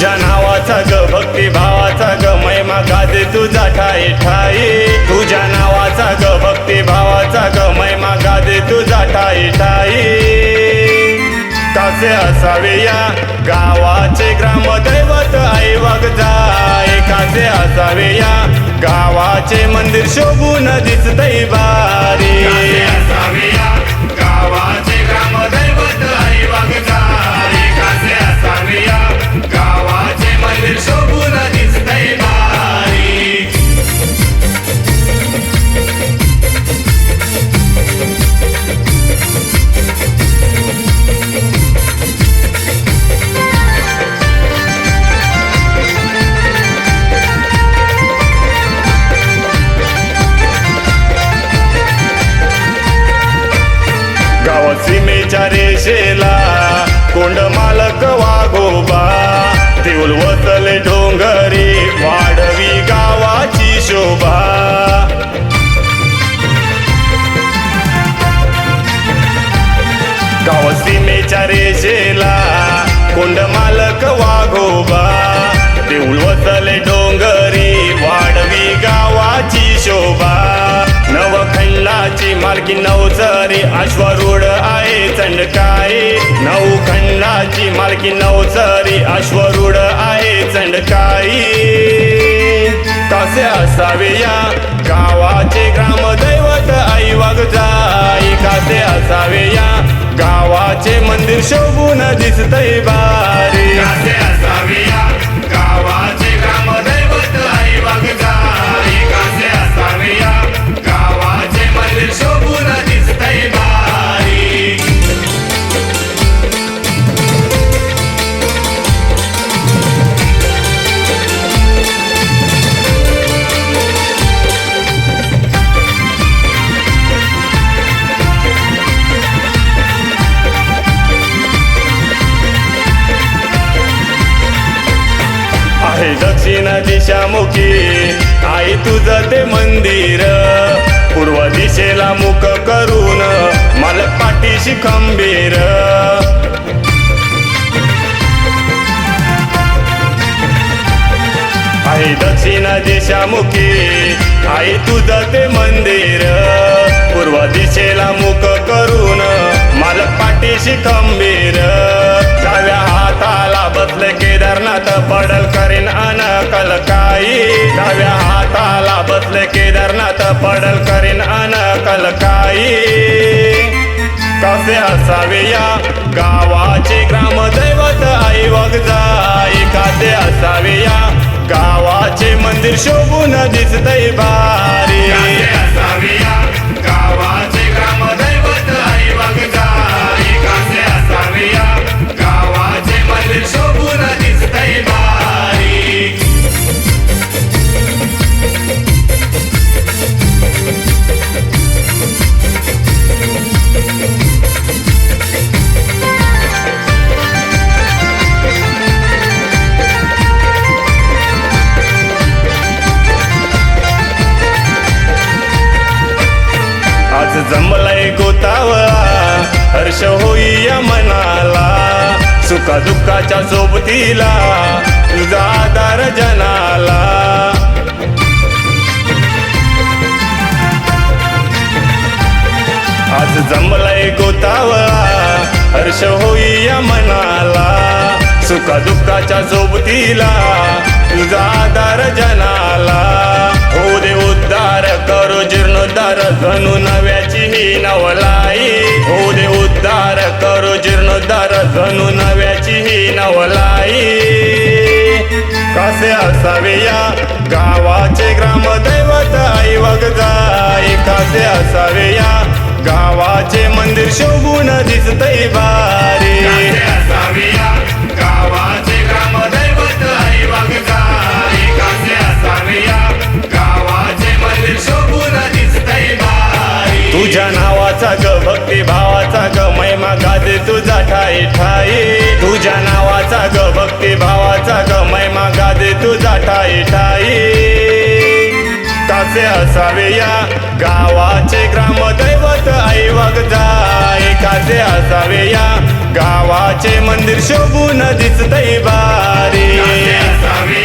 नावाचा ग भक्ती भावाचा ग महिमा गाजे तुझा ठाई ठाई. तुझ्या नावाचा ग भक्ती भावाचा ग महिमा गाजे तुझा ठाई ठाई. कसे असावे या गावाचे ग्रामदैवत आई जाय. कसे असावे या गावाचे मंदिर शोभून दिसतय बारी. असावे या सीमेच्या कोंड मालक वाघोबा देऊल वतले डोंगरी वाढवी गावाची शोभा. गाव सीमेच्या रेषेला कोंड मालक वाघोबा देऊल वतले डोंगरी वाढवी गावाची शोभा. नवखंडाची मालकी नवचरी अश्वरूढ नऊ मालकी नवचरी अश्वरूढ आहे चंडकाई कसे असावे या गावाचे ग्रामदैवत आई जाई. कसे असावे या गावाचे मंदिर शोभून दिसतय बा दिशामुखी आई तुझं ते मंदिर? पूर्व दिशेला मुख करून मला पाठीशी खंबीर. आई दक्षिण दिशामुखी आई तुझं ते मंदिर. पूर्व दिशेला मुख करून मला पाठीशी खंबीर. डाव्या हाताला बसले केदारनाथ पडल करीन अनकल काही डाव्या हाताला बसले केदारनाथ पडल करीन अनकल काही कसे असावे या गावाचे ग्रामदैवत आई जाई. कसे असावे या गावाचे मंदिर शोभून दिसतय बा जमलाय गोतावळा हर्ष होई या मनाला सुखा दुःखाच्या सोबतीला तुझा आधार जनाला. आज जमलाय गोतावळा हर्ष होई या मनाला सुखा दुःखाच्या सोबतीला तुझा आधार जनाला. हो दे उद्धार करो जीर्णोद्धार धनु नव्याची ही नवलाई. हो दे उद्धार करो जीर्णोद्धार धनु नव्याची ही नवलाई. कसे असावे या गावाचे ग्रामदैवत आई वगदाई कसे असावे या गावाचे मंदिर शोभून दिसतय बा भावाचा ग भक्ती भावाचा ग महिमा गादे तुझा ठाई ठाई. तुझ्या नावाचा ग भक्ती भावाचा ग महिमा गादे तुझा ठाई ठाई. कसे असावे या गावाचे ग्रामदैवत ऐवग जाय कासे असावे या गावाचे मंदिर शोभून दिसतय बारी. असावी